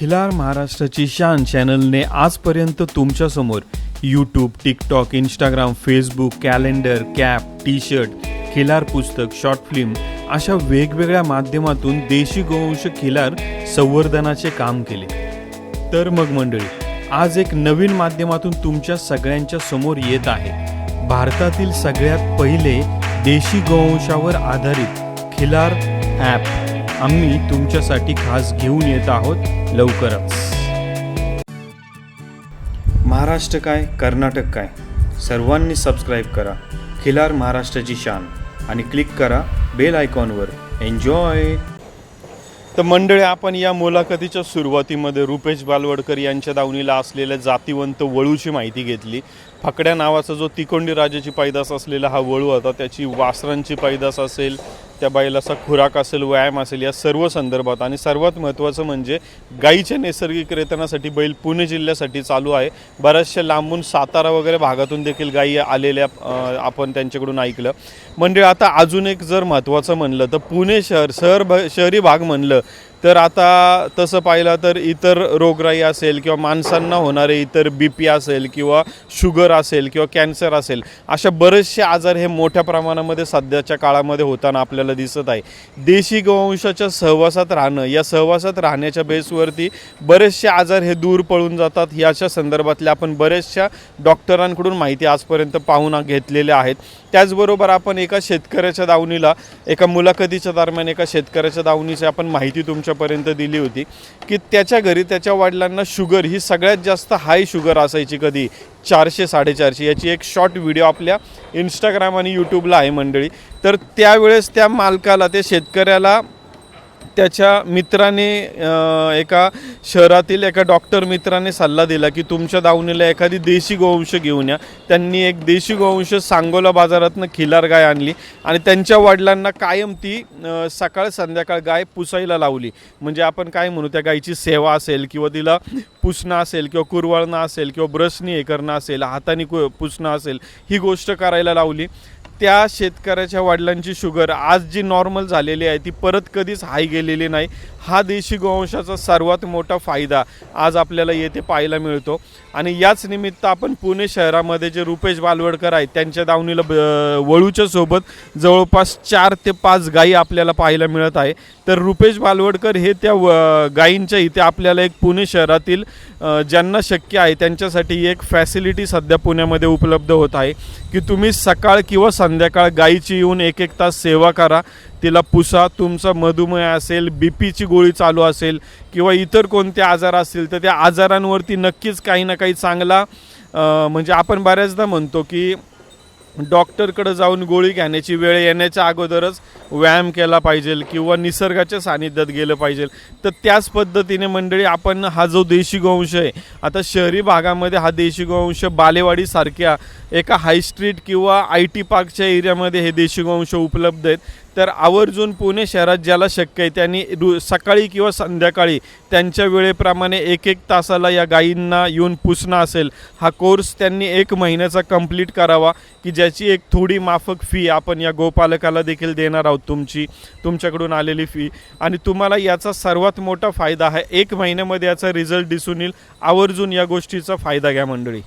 खिलार महाराष्ट्राची शान चॅनलने आजपर्यंत तुमच्यासमोर YouTube TikTok Instagram Facebook calendar cap T shirt खिलार पुस्तक शॉर्ट फिल्म अशा वेगवेगळ्या माध्यमातून देशी गोवंश खिलार संवर्धनाचे काम केले. तर मग मंडळी आज एक नवीन माध्यमातून तुमच्या सगळ्यांच्या समोर येत आहे. भारतातील सगळ्यात पहिले देशी गोवंशावर आधारित खिलार ॲप आम्ही तुमच्यासाठी खास घेऊन येत आहोत लवकरच. महाराष्ट्र काय कर्नाटक काय? सर्वांनी सबस्क्राईब करा. खिलार महाराष्ट्राची शान. आणि क्लिक करा बेल आयकॉनवर एन्जॉय तर मंडळी आपण या मुलाखतीच्या सुरुवातीमध्ये रुपेश बालवडकर यांच्या दावणीला असलेल्या जातीवंत वळूची माहिती घेतली. फकड्या नावाचा जो तिकोंडी राजाची पैदास असलेला हा वळू होता त्याची वासरांची पैदास असेल त्या बैलाचा खुराक असेल व्यायाम असेल या सर्व संदर्भात. आणि सर्वात महत्त्वाचं म्हणजे गाईच्या नैसर्गिक रेतनासाठी बैल पुणे जिल्ह्यासाठी चालू आहे. बऱ्याचशा लांबून सातारा वगैरे भागातून देखील गायी आलेल्या आपण त्यांच्याकडून ऐकलं. म्हणजे आता अजून एक जर महत्त्वाचं म्हणलं तर पुणे शहर शहर भ शहरी भाग म्हणलं तर आता तसं पाहिलं तर इतर रोगराई असेल किंवा माणसांना होणारे इतर बी पी असेल किंवा शुगर असेल किंवा कॅन्सर असेल अशा बरेचसे आजार हे मोठ्या प्रमाणामध्ये सध्याच्या काळामध्ये होताना आपल्याला दिसत आहे. देशी गोवंशाच्या सहवासात राहणं या सहवासात राहण्याच्या बेसवरती बरेचसे आजार हे दूर पळून जातात याच्या संदर्भातल्या आपण बऱ्याचशा डॉक्टरांकडून माहिती आजपर्यंत पाहून घेतलेल्या आहेत. त्याचबरोबर आपण एका शेतकऱ्याच्या दावणीला एका मुलाखतीच्या दरम्यान एका शेतकऱ्याच्या दावणीची आपण माहिती तुमच्या वर्षापर्यंत दिली होती की त्याच्या घरी त्याच्या वडिलांना शुगर ही सगळ्यात जास्त हाय शुगर असायची कधी? चारशे साडेचारशे. याची एक शॉर्ट व्हिडिओ आपल्या इंस्टाग्राम आणि यूट्यूबला आहे मंडळी. तर त्यावेळेस त्या मालकाला त्या शेतकऱ्याला त्याच्या मित्राने एका शहरातील एका डॉक्टर मित्राने सल्ला दिला की तुमच्या दावणीला एखादी देशी गोवंश घेऊन या. त्यांनी एक देशी गोवंश सांगोला बाजारातनं खिलार गाय आणली आणि त्यांच्या वडिलांना कायम ती सकाळ संध्याकाळ गाय पुसायला लावली. म्हणजे आपण काय म्हणू त्या गायची सेवा असेल किंवा तिला पुसणं असेल किंवा कुरवळणं असेल किंवा ब्रशनी हे करणं असेल हाताने कु पुसणं असेल ही गोष्ट करायला लावली. त्या शेतकऱ्याच्या वडिलांची शुगर आज जी नॉर्मल झालेली आहे ती परत कधीच हाय गेलेली नाही. हा देशी गोवंशाचा सर्वात मोठा फायदा आज आपल्याला येथे पाहायला मिळतो. आणि याच निमित्त आपण पुणे शहरामध्ये जे रुपेश बालवडकर आहेत त्यांच्या दावणीला ब- वळूच्या सोबत जवळपास चार ते पाच गायी आपल्याला पाहायला मिळत आहे. तर रुपेश बालवडकर हे त्या व- गायींच्या इथे आपल्याला एक पुणे शहरातील ज्यांना शक्य आहे त्यांच्यासाठी एक फॅसिलिटी सध्या पुण्यामध्ये उपलब्ध होत आहे. की तुम्ही सकाळ किंवा संध्याकाळ गायीची येऊन एक एक तास सेवा करा. तिला पुसा तुमचा मधुमेह असेल बी पीची गोळी चालू असेल किंवा इतर कोणते आजार असतील तर त्या आजारांवरती नक्कीच काही ना काही चांगला म्हणजे आपण बऱ्याचदा म्हणतो की डॉक्टरकडं जाऊन गोळी घेण्याची वेळ येण्याच्या अगोदरच व्यायाम केला पाहिजे किंवा निसर्गाच्या सानिध्यात गेलं पाहिजे. तर त्याच पद्धतीने मंडळी आपण हा जो देशी गोवंश आहे आता शहरी भागामध्ये हा देशी गोवंश बालेवाडीसारख्या एका हाय स्ट्रीट किंवा आय टी पार्कच्या एरियामध्ये हे देशी गोवंश उपलब्ध आहेत. तर आवर्जून पुणे शहरात ज्याला शक्य आहे त्यांनी रु सकाळी किंवा संध्याकाळी त्यांच्या वेळेप्रमाणे एक एक तासाला या गायींना येऊन पुसणं असेल हा कोर्स त्यांनी एक महिन्याचा कंप्लीट करावा की ज्याची एक थोडी माफक फी आपण या गोपालकाला देखील देणार आहोत तुमची तुमच्याकडून आलेली फी आणि तुम्हाला याचा सर्वात मोठा फायदा आहे एक महिन्यामध्ये याचा रिझल्ट दिसून येईल. आवर्जून या गोष्टीचा फायदा घ्या मंडळी.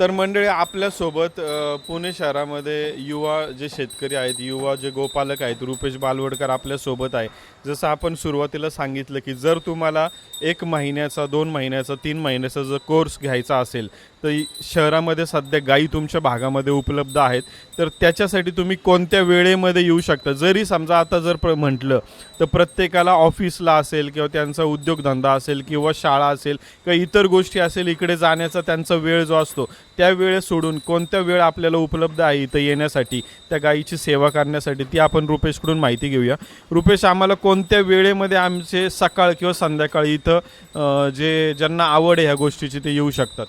तर मंडळी आपल्यासोबत पुणे शहरामध्ये युवा जे शेतकरी आहेत युवा जे गोपालक आहेत रुपेश बालवडकर आपल्यासोबत आहे. जसं आपण सुरुवातीला सांगितलं की जर तुम्हाला एक महिन्याचा दोन महिन्याचा तीन महिन्याचा जर कोर्स घ्यायचा असेल तर शहरामध्ये सध्या गायी तुमच्या भागामध्ये उपलब्ध आहेत. तर त्याच्यासाठी तुम्ही कोणत्या वेळेमध्ये येऊ शकता? जरी समजा आता जर प्र म्हटलं तर प्रत्येकाला ऑफिसला असेल किंवा त्यांचा उद्योगधंदा असेल किंवा शाळा असेल किंवा इतर गोष्टी असेल इकडे जाण्याचा त्यांचा वेळ जो असतो त्या वेळ सोडून कोणत्या वेळ आपल्याला उपलब्ध आहे इथं येण्यासाठी त्या गायीची सेवा करण्यासाठी ती आपण रुपेशकडून माहिती घेऊया. रुपेश आम्हाला कोणत्या वेळेमध्ये आमचे सकाळ किंवा संध्याकाळी इथं जे ज्यांना आवड आहे ह्या गोष्टीची ते येऊ शकतात?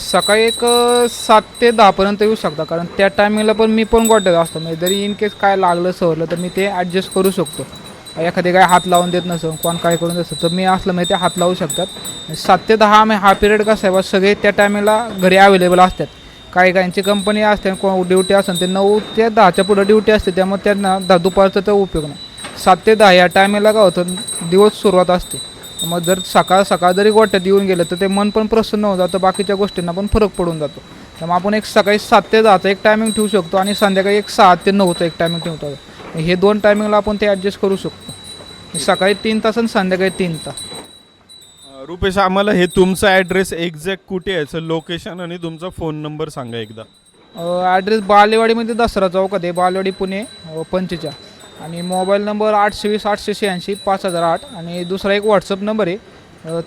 सकाळी एक सात ते दहापर्यंत येऊ शकता कारण त्या टायमिंगला पण मी पण गोड्यात असतो. म्हणजे जरी इन केस काय लागलं सवरलं तर मी ते ॲडजस्ट करू शकतो. एखादी काय हात लावून देत नसं कोण काय करून देत तर मी असलं म्हणजे ते हात लावू शकतात. सात ते दहा आम्ही हा पिरियड कसा आहे बा सगळे त्या टायमिंगला घरी अवेलेबल असतात. काही काहींची कंपनी असते कोण ड्युटी असेल ते नऊ ते दहाच्या पुढं ड्युटी असते त्यामुळे त्यांना दहा दुपारचा तर उपयोग नाही. सात ते दहा या टायमिंगला काय होतं दिवस सुरुवात असते. मग जर सकाळ सकाळ जरी गोट्यात येऊन गेलं तर ते मन पण प्रसन्न होऊन जातं बाकीच्या गोष्टींना पण फरक पडून जातो. त्यामुळे आपण एक सकाळी सात ते दहाचा एक टायमिंग ठेवू शकतो आणि संध्याकाळी एक सहा ते नऊचा एक टायमिंग ठेवतो. हे दोन टायमिंगला आपण ते ॲडजस्ट करू शकतो. सकाळी तीन तास आणि संध्याकाळी तीन तास. रुपेश आम्हाला हे तुमचा ॲड्रेस एक्झॅक्ट कुठे आहे? याचं लोकेशन आणि तुमचा फोन नंबर सांगा एकदा. ॲड्रेस बालेवाडीमध्ये दसरा चौकात आहे. बालेवाडी पुणे अ, पंचेच्या आणि मोबाईल नंबर आठशे वीस आठशे शहाऐंशी पाच हजार आठ. आणि दुसरा एक व्हॉट्सअप नंबर आहे.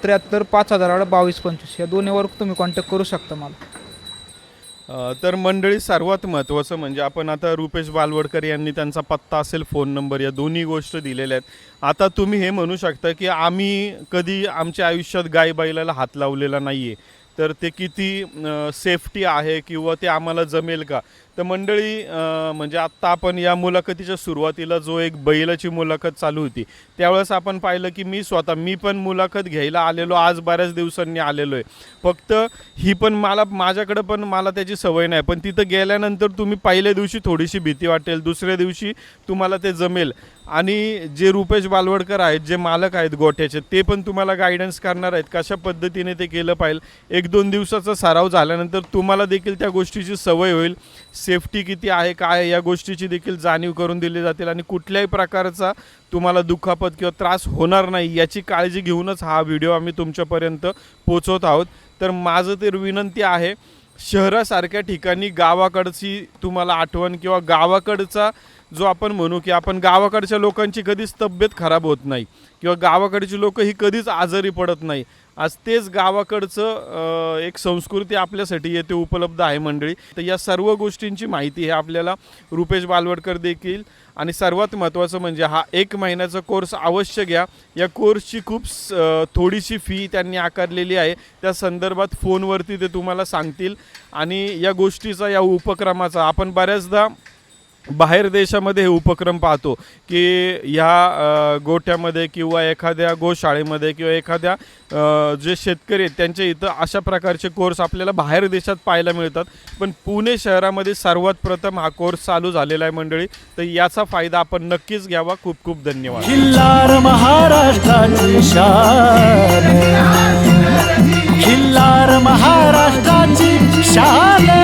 त्र्याहत्तर पाच हजार आठ बावीस पंचवीस. या दोन्हीवर तुम्ही कॉन्टॅक्ट करू शकता मला. तर मंडळी सर्वात महत्त्वाचं म्हणजे आपण आता रुपेश बालवडकर यांनी त्यांचा पत्ता असेल फोन नंबर या दोन्ही गोष्ट दिलेल्या आहेत. आता तुम्ही हे म्हणू शकता की आम्ही कधी आमच्या आयुष्यात गाय बैलाला हात लावलेला नाही आहे तर ते किती सेफ्टी आहे किंवा ते आम्हाला जमेल का? तर मंडळी म्हणजे आत्ता आपण या मुलाखतीच्या सुरुवातीला जो एक बैलाची मुलाखत चालू होती त्यावेळेस आपण पाहिलं की मी स्वतः मी पण मुलाखत घ्यायला आलेलो आज बऱ्याच दिवसांनी आलेलो आहे. फक्त ही पण मला माझ्याकडं पण मला त्याची सवय नाही पण तिथं गेल्यानंतर तुम्ही पहिल्या दिवशी थोडीशी भीती वाटेल दुसऱ्या दिवशी तुम्हाला ते जमेल. आणि जे रुपेश बालवडकर आहेत जे मालक आहेत गोठ्याचे ते पण तुम्हाला गायडन्स करणार आहेत. कशा पद्धतीने ते केलं पाहिजे एक दोन दिवसाचा सराव झाल्यानंतर तुम्हाला देखील त्या गोष्टीची सवय होईल. सेफ्टी किती आहे काय या गोष्टीची देखील जाणीव करून दिली जातील आणि कुठल्याही प्रकारचा तुम्हाला दुखापत किंवा त्रास होणार नाही याची काळजी घेऊनच हा व्हिडिओ आम्ही तुमच्यापर्यंत पोचवत आहोत. तर माझं ते विनंती आहे शहरासारख्या ठिकाणी गावाकडची तुम्हाला आठवण किंवा गावाकडचा जो आपण म्हणू की आपण गावाकडच्या लोकांची कधीच तब्येत खराब होत नाही किंवा गावाकडची लोक ही कधीच आजारी पडत नाही. आज तेच गावाकडचं एक संस्कृती आपल्यासाठी येथे उपलब्ध आहे मंडळी. तर या सर्व गोष्टींची माहिती हे आपल्याला रुपेश बालवडकर देखील आणि सर्वात महत्त्वाचं म्हणजे हा एक महिन्याचा कोर्स अवश्य घ्या. या कोर्सची खूप स- थोडीशी फी त्यांनी आकारलेली आहे. त्या संदर्भात फोनवरती ते तुम्हाला सांगतील. आणि या गोष्टीचा या उपक्रमाचा आपण बऱ्याचदा बाहेर देशामध्ये हे उपक्रम पाहतो की ह्या गोठ्यामध्ये किंवा एखाद्या गोशाळेमध्ये किंवा एखाद्या जे शेतकरी आहेत त्यांच्या इथं अशा प्रकारचे कोर्स आपल्याला बाहेर देशात पाहायला मिळतात. पण पुणे शहरामध्ये सर्वात प्रथम हा कोर्स चालू झालेला आहे मंडळी. तर याचा फायदा आपण नक्कीच घ्यावा. खूप खूप धन्यवाद. खिल्लार महाराष्ट्राची शान. खिल्लार महाराष्ट्राची शान.